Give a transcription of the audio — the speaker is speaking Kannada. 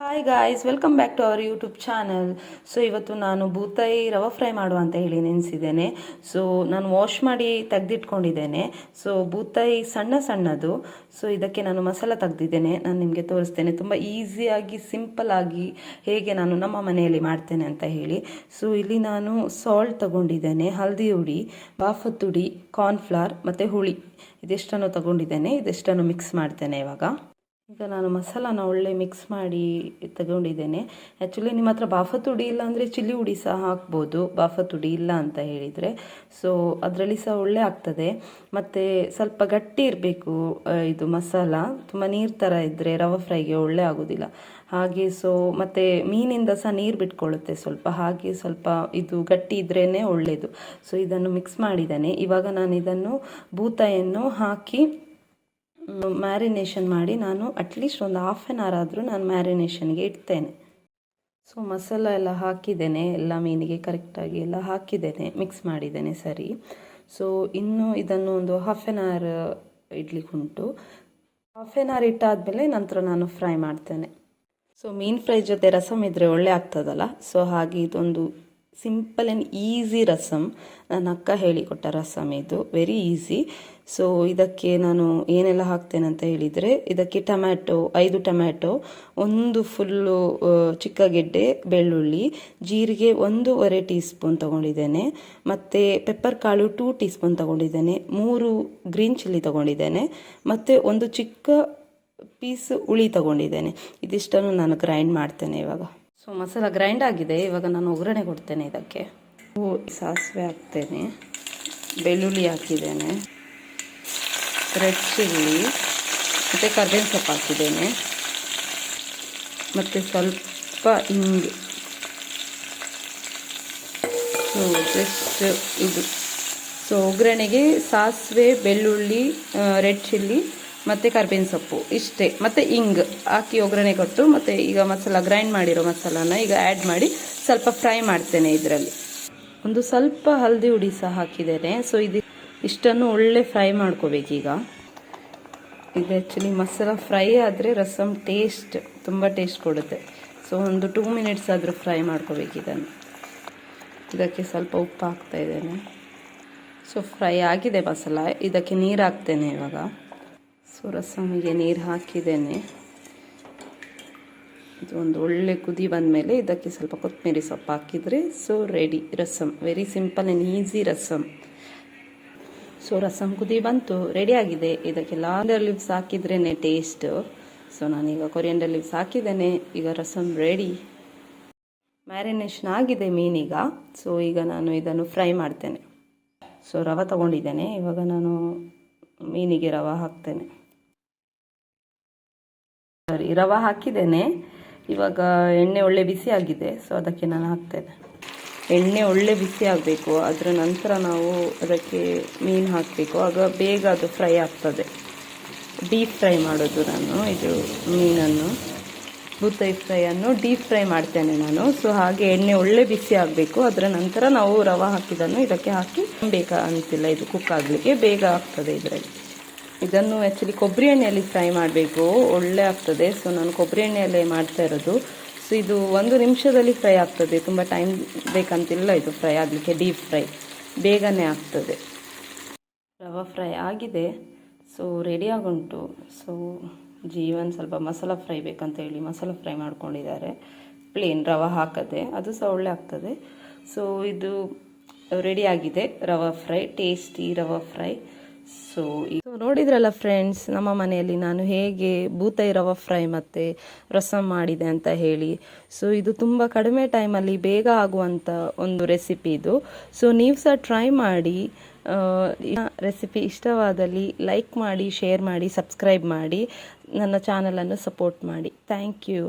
Hi guys welcome back to our YouTube channel so ಇವತ್ತು ನಾನು ಬೂತಾಯಿ ರವೆ ಫ್ರೈ ಮಾಡುವ ಅಂತ ಹೇಳಿ ನೆನೆಸಿದ್ದೇನೆ. ಸೊ ನಾನು ವಾಶ್ ಮಾಡಿ ತೆಗೆದಿಟ್ಕೊಂಡಿದ್ದೇನೆ. ಸೊ ಬೂತಾಯಿ ಸಣ್ಣ ಸಣ್ಣದು. ಸೊ ಇದಕ್ಕೆ ನಾನು ಮಸಾಲ ತೆಗೆದಿದ್ದೇನೆ. ನಾನು ನಿಮಗೆ ತೋರಿಸ್ತೇನೆ. ತುಂಬ ಈಸಿಯಾಗಿ ಸಿಂಪಲ್ ಆಗಿ ಹೇಗೆ ನಾನು ನಮ್ಮ ಮನೆಯಲ್ಲಿ ಮಾಡ್ತೇನೆ ಅಂತ ಹೇಳಿ. ಸೊ ಇಲ್ಲಿ ನಾನು ಸಾಲ್ಟ್ ತಗೊಂಡಿದ್ದೇನೆ, ಹಲ್ದಿ ಹುಡಿ ಬಾಫತ್ತುಡಿ ಕಾರ್ನ್ಫ್ಲವರ್ ಮತ್ತು ಹುಳಿ. ಇದೆಷ್ಟನ್ನು ತಗೊಂಡಿದ್ದೇನೆ, ಇದೆಷ್ಟನ್ನು ಮಿಕ್ಸ್ ಮಾಡ್ತೇನೆ ಇವಾಗ. ಈಗ ನಾನು ಮಸಾಲಾನ ಒಳ್ಳೆ ಮಿಕ್ಸ್ ಮಾಡಿ ತಗೊಂಡಿದ್ದೇನೆ. ಆ್ಯಕ್ಚುಲಿ ನಿಮ್ಮ ಹತ್ರ ಬಾಫತ್ ಹುಡಿ ಇಲ್ಲ ಅಂದರೆ ಚಿಲ್ಲಿ ಹುಡಿ ಸಹ ಹಾಕ್ಬೋದು. ಬಾಫತ್ ಹುಡಿ ಇಲ್ಲ ಅಂತ ಹೇಳಿದರೆ. ಸೊ ಅದರಲ್ಲಿ ಸಹ ಒಳ್ಳೆ ಆಗ್ತದೆ. ಮತ್ತು ಸ್ವಲ್ಪ ಗಟ್ಟಿ ಇರಬೇಕು ಇದು ಮಸಾಲ. ತುಂಬ ನೀರು ಥರ ಇದ್ದರೆ ರವೆ ಫ್ರೈಗೆ ಒಳ್ಳೆ ಆಗೋದಿಲ್ಲ. ಹಾಗೆ ಸೊ ಮತ್ತು ಮೀನಿಂದ ಸಹ ನೀರು ಬಿಟ್ಕೊಳ್ಳುತ್ತೆ ಸ್ವಲ್ಪ. ಹಾಗೆ ಸ್ವಲ್ಪ ಇದು ಗಟ್ಟಿ ಇದ್ರೇ ಒಳ್ಳೆಯದು ಸೊ ಇದನ್ನು ಮಿಕ್ಸ್ ಮಾಡಿದ್ದೇನೆ. ಇವಾಗ ನಾನು ಇದನ್ನು ಬೂತಾಯನ್ನು ಹಾಕಿ ಮ್ಯಾರಿನೇಷನ್ ಮಾಡಿ ನಾನು ಅಟ್ಲೀಸ್ಟ್ ಒಂದು ಹಾಫ್ ಆನ್ ಅವರ್ ಆದರೂ ನಾನು ಮ್ಯಾರಿನೇಷನ್ಗೆ ಇಡ್ತೇನೆ. ಸೊ ಮಸಾಲ ಎಲ್ಲ ಹಾಕಿದ್ದೇನೆ, ಎಲ್ಲ ಮೀನಿಗೆ ಕರೆಕ್ಟಾಗಿ ಎಲ್ಲ ಹಾಕಿದ್ದೇನೆ ಮಿಕ್ಸ್ ಮಾಡಿದ್ದೇನೆ ಸರಿ. ಸೊ ಇನ್ನು ಇದನ್ನು ಒಂದು ಹಾಫ್ ಆನ್ ಅವರ್ ಇಡ್ಲಿಕ್ಕೆ ಉಂಟು. ಹಾಫ್ ಆನ್ ಅವರ್ ಇಟ್ಟಾದಮೇಲೆ ನಂತರ ನಾನು ಫ್ರೈ ಮಾಡ್ತೇನೆ. ಸೊ ಮೀನು ಫ್ರೈ ಜೊತೆ ರಸಮ್ ಇದ್ದರೆ ಒಳ್ಳೆ ಆಗ್ತದಲ್ಲ? ಸೊ ಹಾಗೆ ಇದೊಂದು ಸಿಂಪಲ್ ಆ್ಯಂಡ್ ಈಸಿ ರಸಮ್ ನನ್ನ ಅಕ್ಕ ಹೇಳಿಕೊಟ್ಟ ರಸಮ್ ಇದು. ವೆರಿ ಈಸಿ ಸೊ ಇದಕ್ಕೆ ನಾನು ಏನೆಲ್ಲ ಹಾಕ್ತೇನೆ ಅಂತ ಹೇಳಿದರೆ, ಇದಕ್ಕೆ ಟೊಮ್ಯಾಟೊ, ಐದು ಟೊಮ್ಯಾಟೊ, ಒಂದು ಫುಲ್ಲು ಚಿಕ್ಕ ಗೆಡ್ಡೆ, ಬೆಳ್ಳುಳ್ಳಿ, ಜೀರಿಗೆ ಒಂದೂವರೆ ಟೀ ಸ್ಪೂನ್ ತೊಗೊಂಡಿದ್ದೇನೆ. ಮತ್ತು ಪೆಪ್ಪರ್ ಕಾಳು ಟೂ ಟೀ ಸ್ಪೂನ್ ತೊಗೊಂಡಿದ್ದೇನೆ. ಮೂರು ಗ್ರೀನ್ ಚಿಲ್ಲಿ ತೊಗೊಂಡಿದ್ದೇನೆ. ಮತ್ತು ಒಂದು ಚಿಕ್ಕ ಪೀಸ್ ಹುಳಿ ತೊಗೊಂಡಿದ್ದೇನೆ. ಇದಿಷ್ಟನ್ನು ನಾನು ಗ್ರೈಂಡ್ ಮಾಡ್ತೇನೆ ಇವಾಗ. ಸೊ ಮಸಾಲ ಗ್ರೈಂಡ್ ಆಗಿದೆ. ಇವಾಗ ನಾನು ಒಗ್ಗರಣೆ ಕೊಡ್ತೇನೆ ಇದಕ್ಕೆ. ಸಾಸಿವೆ ಹಾಕ್ತೇನೆ. ಬೆಳ್ಳುಳ್ಳಿ ಹಾಕಿದ್ದೇನೆ. ರೆಡ್ ಚಿಲ್ಲಿ ಮತ್ತು ಕರ್ಬೇವಿನ ಸೊಪ್ಪು ಹಾಕಿದ್ದೇನೆ. ಮತ್ತು ಸ್ವಲ್ಪ ಹಿಂಗೆ. ಸೊ ಜಸ್ಟ್ ಇದು. ಸೊ ಒಗ್ಗರಣೆಗೆ ಸಾಸಿವೆ, ಬೆಳ್ಳುಳ್ಳಿ ರೆಡ್ ಚಿಲ್ಲಿ ಮತ್ತು ಕರ್ಬೇವಿನ ಸೊಪ್ಪು, ಇಷ್ಟೇ. ಮತ್ತು ಇಂಗ್ ಹಾಕಿ ಒಗ್ಗರಣೆ ಕೊಟ್ಟು, ಮತ್ತು ಈಗ ಮಸಾಲ ಗ್ರೈಂಡ್ ಮಾಡಿರೋ ಮಸಾಲಾನ ಈಗ ಆ್ಯಡ್ ಮಾಡಿ ಸ್ವಲ್ಪ ಫ್ರೈ ಮಾಡ್ತೇನೆ ಇದರಲ್ಲಿ. ಒಂದು ಸ್ವಲ್ಪ ಹಲ್ದಿ ಹುಡಿ ಸಹ ಹಾಕಿದ್ದೇನೆ. ಸೊ ಇದು ಇಷ್ಟನ್ನು ಒಳ್ಳೆ ಫ್ರೈ ಮಾಡ್ಕೋಬೇಕೀಗ ಇದು ಆ್ಯಕ್ಚುಲಿ ಮಸಾಲ ಫ್ರೈ ಆದರೆ ರಸಮ್ ಟೇಸ್ಟ್ ತುಂಬ ಟೇಸ್ಟ್ ಕೊಡುತ್ತೆ. ಸೊ ಒಂದು ಟೂ ಮಿನಿಟ್ಸ್ ಆದರೂ ಫ್ರೈ ಮಾಡ್ಕೋಬೇಕು ಇದನ್ನು. ಇದಕ್ಕೆ ಸ್ವಲ್ಪ ಉಪ್ಪು ಹಾಕ್ತಾ ಇದ್ದೇನೆ. ಸೊ ಫ್ರೈ ಆಗಿದೆ ಮಸಾಲ. ಇದಕ್ಕೆ ನೀರು ಹಾಕ್ತೇನೆ ಇವಾಗ. ಸೊ ರಸಮಿಗೆ ನೀರು ಹಾಕಿದ್ದೇನೆ. ಇದು ಒಂದು ಒಳ್ಳೆ ಕುದಿ ಬಂದಮೇಲೆ ಇದಕ್ಕೆ ಸ್ವಲ್ಪ ಕೊತ್ತಂಬರಿ ಸೊಪ್ಪು ಹಾಕಿದರೆ so ready rasam very simple and easy rasam so rasam ಕುದಿ ಬಂತು ರೆಡಿ ಆಗಿದೆ. ಇದಕ್ಕೆ ಲಾಂಡರ್ ಲಿವ್ಸ್ ಹಾಕಿದ್ರೇ ಟೇಸ್ಟ್ ಸೊ ನಾನೀಗ ಕೊರಿಯಂಡರ್ ಲಿವ್ಸ್ ಹಾಕಿದ್ದೇನೆ. ಈಗ ರಸಮ್ ರೆಡಿ ಮ್ಯಾರಿನೇಷನ್ ಆಗಿದೆ ಮೀನಿಗ. ಸೊ ಈಗ ನಾನು ಇದನ್ನು ಫ್ರೈ ಮಾಡ್ತೇನೆ. ಸೊ ರವೆ ತಗೊಂಡಿದ್ದೇನೆ. ಇವಾಗ ನಾನು ಮೀನಿಗೆ ರವೆ ಹಾಕ್ತೇನೆ. ಸರಿ, ರವೆ ಹಾಕಿದ್ದೇನೆ. ಇವಾಗ ಎಣ್ಣೆ ಒಳ್ಳೆ ಬಿಸಿ ಆಗಿದೆ ಸೊ ಅದಕ್ಕೆ ನಾನು ಹಾಕ್ತೇನೆ. ಎಣ್ಣೆ ಒಳ್ಳೆ ಬಿಸಿ ಆಗಬೇಕು ಅದರ ನಂತರ ನಾವು ಅದಕ್ಕೆ ಮೀನು ಹಾಕಬೇಕು. ಆಗ ಬೇಗ ಅದು ಫ್ರೈ ಆಗ್ತದೆ. ಡೀಪ್ ಫ್ರೈ ಮಾಡೋದು ನಾನು, ಇದು ಮೀನನ್ನು. ಬೂತಾಯಿ ಫ್ರೈಯನ್ನು ಡೀಪ್ ಫ್ರೈ ಮಾಡ್ತೇನೆ ನಾನು. ಸೊ ಹಾಗೆ ಎಣ್ಣೆ ಒಳ್ಳೆ ಬಿಸಿ ಆಗಬೇಕು ಅದರ ನಂತರ ನಾವು ರವೆ ಹಾಕಿದನ್ನು ಇದಕ್ಕೆ ಹಾಕಿ ಬೇಕಾ ಅಂತಿಲ್ಲ, ಇದು ಕುಕ್ ಆಗಲಿಕ್ಕೆ ಬೇಗ ಆಗ್ತದೆ ಇದರಲ್ಲಿ. ಇದನ್ನು ಆ್ಯಕ್ಚುಲಿ ಕೊಬ್ಬರಿ ಎಣ್ಣೆಯಲ್ಲಿ ಫ್ರೈ ಮಾಡಬೇಕು. ಒಳ್ಳೆ ಆಗ್ತದೆ. ಸೊ ನಾನು ಕೊಬ್ಬರಿ ಎಣ್ಣೆಯಲ್ಲೇ ಮಾಡ್ತಾ ಇರೋದು. ಸೊ ಇದು ಒಂದು ನಿಮಿಷದಲ್ಲಿ ಫ್ರೈ ಆಗ್ತದೆ. ತುಂಬ ಟೈಮ್ ಬೇಕಂತಿಲ್ಲ. ಇದು ಫ್ರೈ ಆಗಲಿಕ್ಕೆ ಡೀಪ್ ಫ್ರೈ ಬೇಗನೆ ಆಗ್ತದೆ. ರವೆ ಫ್ರೈ ಆಗಿದೆ. ಸೊ ರೆಡಿ ಆಗುಂಟು. ಸೊ ಜೀವನ್ ಸ್ವಲ್ಪ ಮಸಾಲ ಫ್ರೈ ಬೇಕಂತ ಹೇಳಿ ಮಸಾಲ ಫ್ರೈ ಮಾಡ್ಕೊಂಡಿದ್ದಾರೆ. ಪ್ಲೇನ್ ರವೆ ಹಾಕದೆ. ಅದು ಸಹ ಒಳ್ಳೆ ಆಗ್ತದೆ. ಸೊ ಇದು ರೆಡಿ ಆಗಿದೆ. ರವೆ ಫ್ರೈ ಟೇಸ್ಟಿ ರವೆ ಫ್ರೈ ಸೊ ಸೊ ನೋಡಿದ್ರಲ್ಲ ಫ್ರೆಂಡ್ಸ್ ನಮ್ಮ ಮನೆಯಲ್ಲಿ ನಾನು ಹೇಗೆ ಭೂತೈ ರವ ಫ್ರೈ ಮತ್ತು ರಸಂ ಮಾಡಿದೆ ಅಂತ ಹೇಳಿ. ಸೊ ಇದು ತುಂಬ ಕಡಿಮೆ ಟೈಮಲ್ಲಿ ಬೇಗ ಆಗುವಂಥ ಒಂದು ರೆಸಿಪಿ ಇದು. ಸೊ ನೀವು ಸಹ ಟ್ರೈ ಮಾಡಿ ರೆಸಿಪಿ ಇಷ್ಟವಾದಲ್ಲಿ ಲೈಕ್ ಮಾಡಿ ಶೇರ್ ಮಾಡಿ ಸಬ್ಸ್ಕ್ರೈಬ್ ಮಾಡಿ. ನನ್ನ ಚಾನಲನ್ನು ಸಪೋರ್ಟ್ ಮಾಡಿ. Thank you